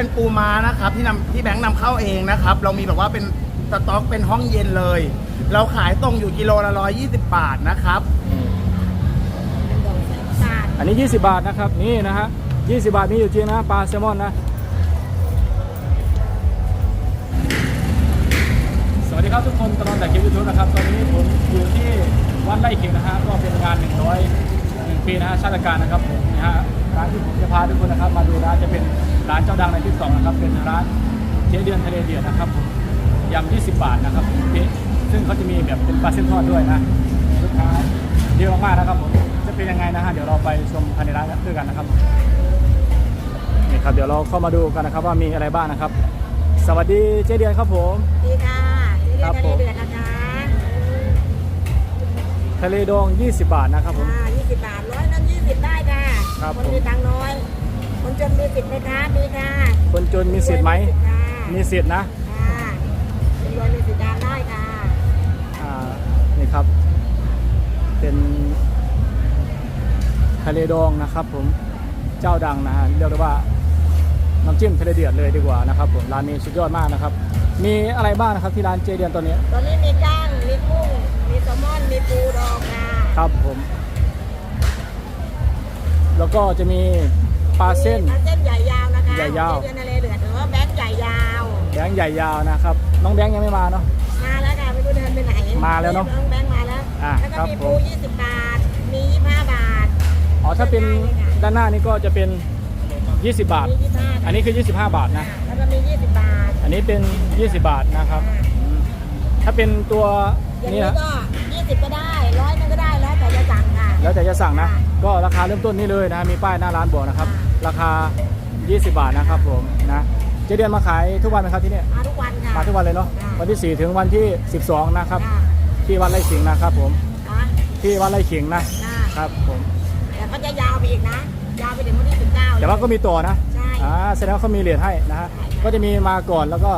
เป็นปูม้านะครับที่นำที่แบงค์นำเข้าเองนะครับ เรามีแบบว่าเป็นสต็อกเป็นห้องเย็นเลย เราขายตรงอยู่กิโลละ120บาทนะครับอันนี้ 20 บาทนะครับ นี่นะฮะ20 บาทมีอยู่จริงนะปลาแซลมอนนะ สวัสดีครับทุกคนตลอดแต่คลิปยูทูบนะครับ ตอนนี้ผมอยู่ที่วัดไร่ขิงนะฮะก็เป็นงาน 100 1ปีนะฮะชาติการนะครับผมนะฮะร้านที่ผมจะพาทุกคนนะครับ มาดูร้านจะเป็นร้านเจ้าดังในที่สองนะครับเป็นร้านเจ๊เดือนทะเลเดือดนะครับผมยำ20 บาทนะครับนี่ซึ่งเขาจะมีแบบเป็นปลาเส้นทอดด้วยนะลูกค้าเยอะมากๆนะครับผมจะเป็นยังไงนะฮะเดี๋ยวเราไปชมภายในร้านด้วยกันนะครับนี่ครับเดี๋ยวเราเข้ามาดูกันนะครับว่ามีอะไรบ้างนะครับ สวัสดีเจ๊เดือนครับผมดีค่ะเจ๊ครับเดือนผมเดือนนะคะทะเลดอง 20 บาทนะครับผมอ่า20 บาทร้อยนึง20 ได้ค่ะครับคนผมมีตังค์น้อย คนจนมีสิทธิ์ไหมคะมีค่ะคนจนมีสิทธิ์ไหมค่ะมีสิทธิ์นะค่ะคนรวยมีสิทธิ์ทานได้ค่ะอ่านี่ครับ เป็นทะเลดองนะครับ ผมเจ้าดังนะฮะเรียกได้ว่าน้ำจิ้มทะเลเดือดเลยดีกว่านะครับ ผมร้านนี้สุดยอดมากนะครับ มีอะไรบ้างนะครับที่ร้านเจเดือนตอนนี้ ตอนนี้มีก้างมีกุ้งมีแซลมอนมีปูดองค่ะครับผม แล้วก็จะมี ปลาเส้นปลาเส้นใหญ่ยาวนะคะใหญ่ยาวเจ๊เดือนทะเลเดือดหรือว่าแบงค์ใหญ่ยาว แบงค์ใหญ่ยาวนะครับ น้องแบงค์ยังไม่มาเนาะ มาแล้วค่ะไม่รู้เดินไปไหนมาแล้วเนอะน้องแบงค์มาแล้วอะแล้วก็ครับมีผปูม20 บาท มี 25 บาท อ๋อถ้าเป็นได้เลยค่ะด้านหน้านี่ก็จะเป็น 20 บาท มี25อันนี้คือ 25 บาทนะ แล้วก็มี 20 บาทอันนี้เป็น 20 บาทนะครับอืมถ้าเป็นตัวอย่างนี้นี้นะก็ 20 ก็ได้ร้อยนึงก็ได้ แล้วแต่จะสั่งค่ะ แล้วแต่จะสั่งนะค่ะก็ราคาเริ่มต้นนี่เลยนะ มีป้ายหน้าร้านบอกนะครับค่ะ ราคา 20 บาทนะครับผมนะเจเดือนมาขายทุกวันไหมครับที่เนี่ยมาทุกวันค่ะมาทุกวันเลยเนาะค่ะวันที่ 4 ถึงวันที่ 12 นะครับค่ะที่วัดไร่ขิงนะครับผมค่ะที่วัดไร่ขิงนะค่ะครับผมแต่ก็จะยาวไปอีกนะ ยาวไปถึงวันที่ 19 แต่ว่าก็มีต่อนะใช่อ่าแสดงว่าเขามีเหรียญให้นะฮะก็จะมีมาก่อนแล้วก็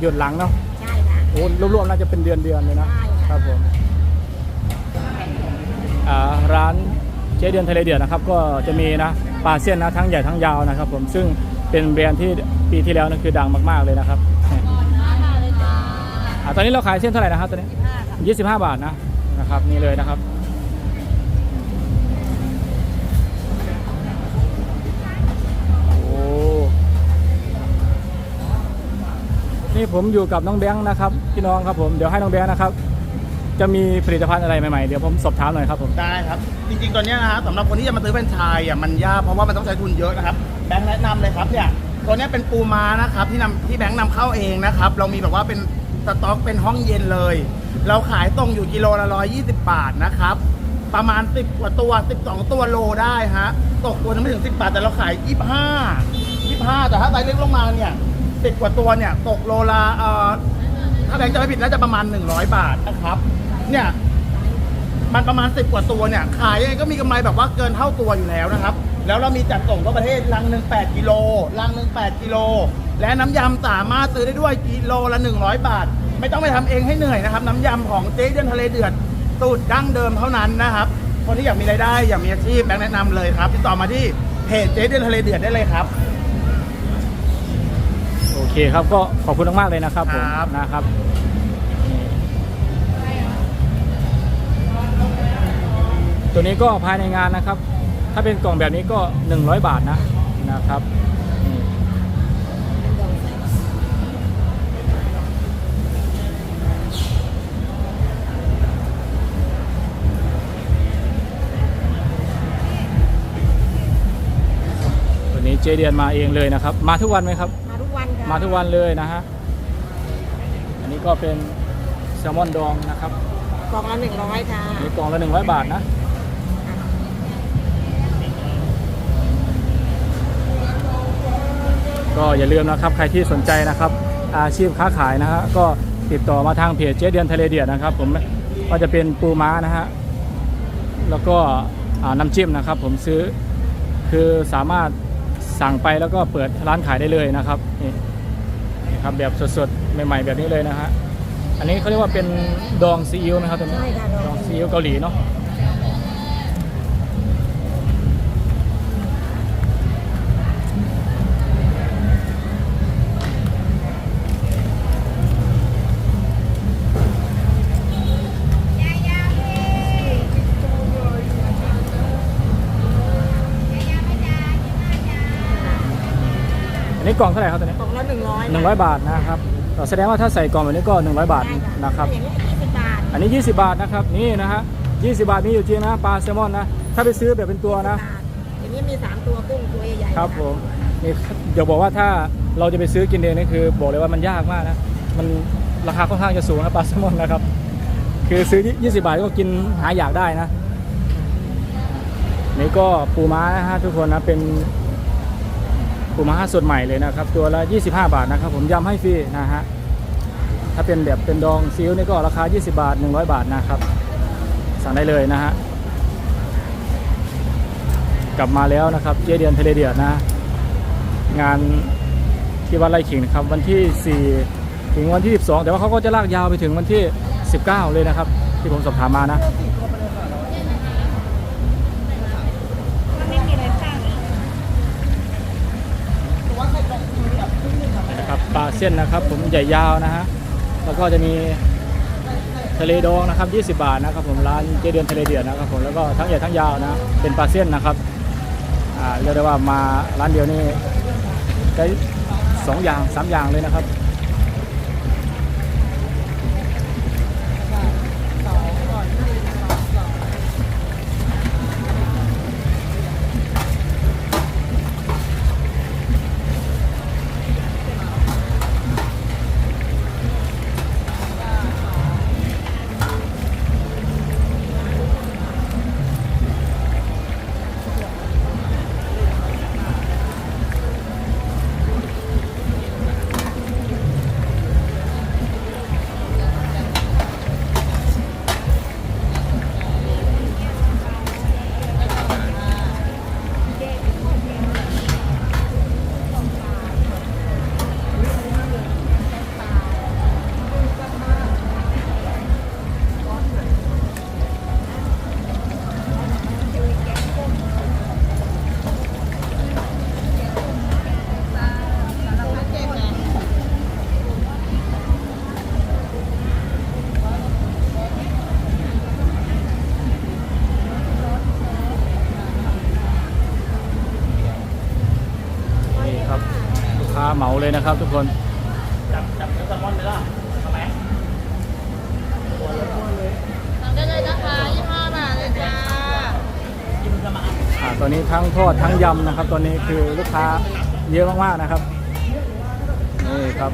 หยุดหลังเนาะใช่ค่ะโอ้รวมๆน่าจะเป็นเดือนเดือนๆเลยนะใช่ค่ะครับผมอ่าร้านเจ๊เดือนทะเลเดือดนะครับ ก็จะมีนะ ปลาเส้นนะทั้งใหญ่ทั้งยาวนะครับ ผมซึ่งเป็นแบรนด์ที่ปีที่แล้วนั่นคือดังมากๆเลยนะครับอ่าตอนนี้เราขายเส้นเท่าไหร่นะครับตอนนี้25 บาทนะนะครับนี่เลยนะครับโอ้นี่ผมอยู่กับน้องแบงค์นะครับพี่น้องครับผมเดี๋ยวให้น้องแบงค์นะครับ จะมีผลิตภัณฑ์อะไรใหม่ๆ เดี๋ยวผมสอบถามหน่อยครับผม ได้ครับ จริงๆ ตอนเนี้ยนะฮะสำหรับคนที่จะมาซื้อแฟรนไชส์อะมันยากเพราะว่ามันต้องใช้ทุนเยอะนะครับแบงค์แนะนำเลยครับเนี่ยตัวเนี้ยเป็นปูม้านะครับที่นำที่แบงค์นำเข้าเองนะครับเรามีแบบว่าเป็นสต็อกเป็นห้องเย็นเลย เราขายตรงอยู่กิโลละ120บาทนะครับประมาณ 10 กว่าตัว 12 ตัวโลได้ฮะตกตัวนึงไม่ถึง 10 บาทแต่เราขาย 25 25 แต่ถ้าไซส์เล็กลงมาเนี่ย10กว่าตัวเนี่ยตกโลละเอ่อ ถ้าแบงค์จะไม่ผิดน่าจะประมาณ 100 บาทนะครับ เนี่ย มันประมาณ10กว่าตัวเนี่ย ขายยังไงก็มีกำไรแบบว่าเกินเท่าตัวอยู่แล้วนะครับ แล้วเรามีจัดส่งทั่วประเทศลังหนึ่ง8กิโลลังหนึ่ง8กิโล และน้ำยำสามารถซื้อได้ด้วยกิโลละ100บาท ไม่ต้องไปทำเองให้เหนื่อยนะครับ น้ำยำของเจ๊เดือนทะเลเดือดสูตรดั้งเดิมเท่านั้นนะครับคนที่อยากมีรายได้อยากมีอาชีพแบงค์แนะนำเลยครับติดต่อมาที่เพจเจ๊เดือนทะเลเดือดได้เลยครับ โอเคครับก็ขอบคุณมากๆเลยนะครับผมครับ นะครับ ตัวนี้ก็ภายในงานนะครับ ถ้าเป็นกล่องแบบนี้ก็ 100 บาทนะนะครับนี่ตัวนี้เจเดียนมาเองเลยนะครับ มาทุกวันไหมครับ มาทุกวันค่ะมาทุกวันเลยนะฮะ อันนี้ก็เป็นแซลมอนดองนะครับ กล่องละ100ค่ะ มีกล่องละ100บาทนะ ก็อย่าลืมนะครับใครที่สนใจนะครับ อาชีพค้าขายนะฮะก็ติดต่อมาทางเพจเจ๊เดือนทะเลเดือดนะครับ ผมก็จะเป็นปูม้านะฮะแล้วก็อ่าน้ำจิ้มนะครับ ผมซื้อคือสามารถสั่งไปแล้วก็เปิดร้านขายได้เลยนะครับนี่นี่ครับแบบสดๆใหม่ ๆ แบบนี้เลยนะฮะอันนี้เขาเรียกว่าเป็นดองซีอิ๊วนะครับตัวนี้ใช่ค่ะดดอองงซีอิ๊วเกาหลีเนาะ กล่องเท่าไหร่ครับตัวนี้กล่องละหนึ่งร้อยหนึ่งร้อยบาทนะครับเอ่อแสดงว่าถ้าใส่กล่องแบบนี้ก็หนึ่งร้อยบาทนะครับอย่างนี้ยี่สิบบาทอันนี้ 20 บาทนะครับนี่นะฮะ20 บาทมีอยู่จริงนะปลาแซลมอนนะถ้าไปซื้อแบบเป็นตัวนะอย่างนี้มีสามตัวกุ้งตัวใหญ่ๆครับผมนี่เดี๋ยวบอกว่าถ้าเราจะไปซื้อกินเองนี่คือ บอกเลยว่ามันยากมากนะมันราคาค่อนข้างจะสูงนะปลาแซลมอนนะครับ คือซื้อ 20 บาทก็กินหาอยากได้นะนี่ก็ปูม้านะฮะทุกคนนะเป็น ปูม้าสดใหม่เลยนะครับตัวละ 25 บาทนะครับ ผมย้ำให้ฟรีนะฮะถ้าเป็นแบบเป็นดองซีอิ๊วนี่ก็ราคา 20 บาท 100 บาทนะครับ สั่งได้เลยนะฮะกลับมาแล้วนะครับเจเดียนเทเลเดียนะ งานที่วัดไร่ขิงนะครับวันที่ 4 ถึงวันที่ 12 แต่ว่าเขาก็จะลากยาวไปถึงวันที่ 19 เลยนะครับ ที่ผมสอบถามมานะ มันไม่มีอะไรสร้าง นะครับปลา เส้นนะครับ ผมใหญ่ยาวนะฮะแล้วก็จะมีทะเลดองนะครับ 20 บาทนะครับ ผมร้านเจเดือนทะเลเดือดนะครับผมแล้วก็ทั้งใหญ่ทั้งยาวนะเป็นปลาเส้นนะครับอาเรียกได้ว่ามาร้านเดียวนี่ได้สองอย่างสามอย่างเลยนะครับ นะครับทุกคน จับจับแซลมอนเลยล่ะทำไมสั่งได้เลยนะคะยี่ห้าบาทเลยจ้ากินสมาอ่าตอนนี้ทั้งทอดทั้งยำนะครับ ตอนนี้คือลูกค้าเยอะมากๆนะครับ นี่ครับ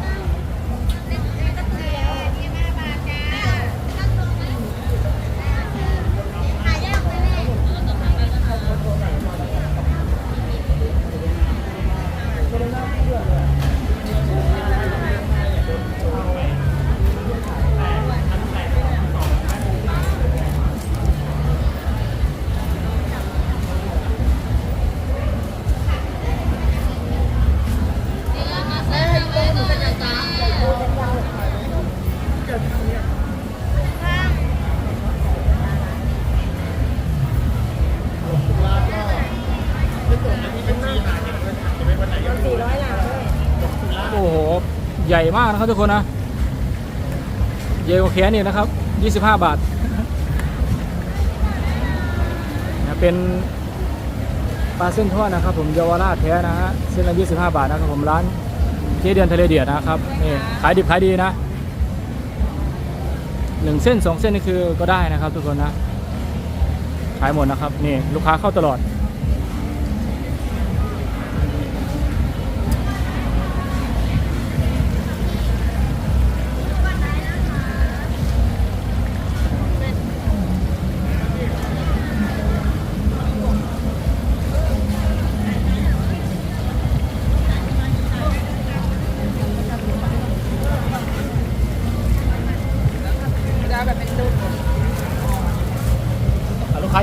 ญ่มากนะครับทุกคนนะใหญ่กว่าแขนนี่นะครับ 25 บาท เป็นปลาเส้นทอดนะครับ ผมเยาวราชแท้นะฮะเส้นละ 25 บาทนะครับผมร้านเจเดือนทะเลเดือดนะครับนี่ขายดิบขายดีนะหนึ่งเส้นสองเส้นนี่คือก็ได้นะครับ ทุกคนนะ ขายหมดนะครับนี่ลูกค้าเข้าตลอด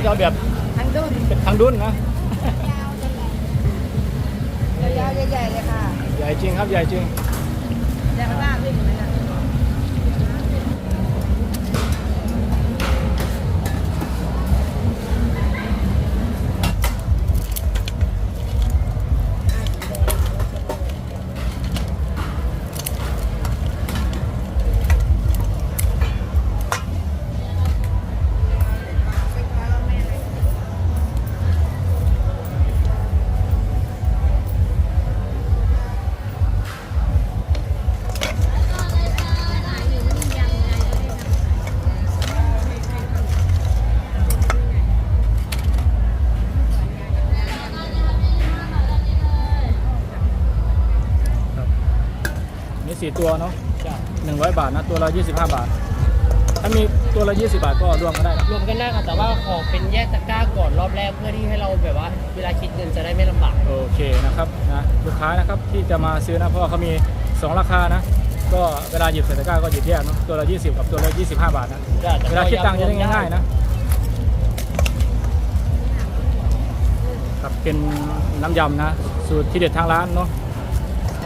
จะเอาแบบทั้งดุนเป็นทางดุนนะยาวๆใหญ่ๆเลยค่ะ ใหญ่จริงครับใหญ่จริง ตัวเนาะจ้ะ100บาทนะตัวละ25บาท ถ้ามีตัวละ20บาทก็รวมกันได้นะรวมกันได้ค่ะแต่ว่าขอเป็นแยกตะกร้าก่อนรอบแรกเพื่อที่ให้เราแบบว่า เวลาคิดเงินจะได้ไม่ลำบากโอเคนะครับนะลูกค้านะครับที่จะมาซื้อนะเพราะว่าเขามี2ราคานะ ก็เวลาหยิบใส่ตะกร้าก็หยิบแยกเนาะตัวละ20กับตัวละ25บาทนะ เวลาคิดตังค์จะได้ง่ายๆนะครับเป็นน้ำยำนะ สูตรที่เด็ดทางร้านเนาะ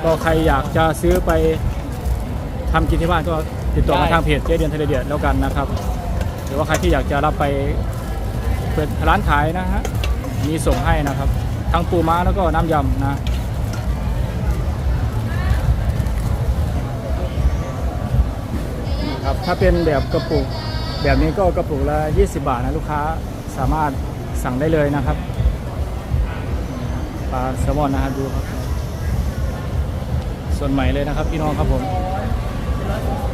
ก็ใครอยากจะซื้อไป ทำกินที่บ้านก็ติดต่อมาทางเพจเจ๊เดียนเทเลเดียแล้วกันนะครับ หรือว่าใครที่อยากจะรับไปเปิดร้านขายนะฮะมีส่งให้นะครับ ทั้งปูม้าแล้วก็น้ำยำนะครับถ้าเป็นแบบกระปุกแบบนี้ก็กระปุกละ 20 บาทนะลูกค้าสามารถสั่งได้เลยนะครับปลาแซลมอนนะฮะดูครับ ส่วนใหม่เลยนะครับพี่น้องครับผม มัน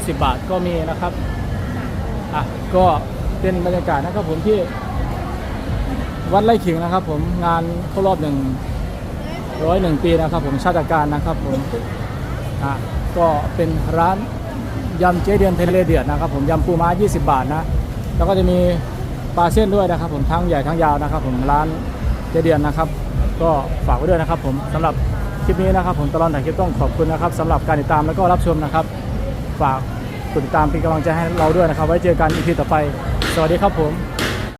20 บาทก็มีนะครับอะก็เป็นบรรยากาศนะครับผมที่วัดไร่ขิงนะครับ ผมงานครบรอบหนึ่งร้อยหนึ่งปีนะครับ ผมชาติการนะครับผมอะก็เป็นร้านยำเจ๊เดือนเทเลเดือดนะครับ ผมยำปูม้า 20 บาทนะแล้วก็จะมีปลาเส้นด้วยนะครับ ผมทั้งใหญ่ทั้งยาวนะครับ ผมร้านเจ๊เดือนนะครับ ก็ฝากไว้ด้วยนะครับ ผมสำหรับคลิปนี้นะครับ ผมตลอดถ่ายคลิปต้องขอบคุณนะครับสำหรับการติดตามแล้วก็รับชมนะครับ ฝากกดติดตามเป็นกำลังใจให้เราด้วยนะครับ ไว้เจอกันอีพีต่อไป สวัสดีครับผม